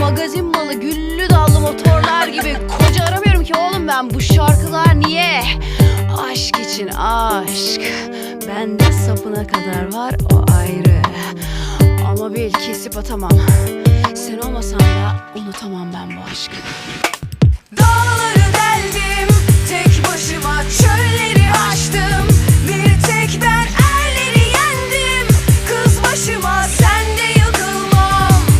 Magazin malı güllü dallı motorlar gibi. Koca aramıyorum ki oğlum ben bu şarkılar niye? Aşk için aşk. Bende sapına kadar var o ayrı. Ama bil kesip atamam. Sen olmasan da unutamam ben bu aşkı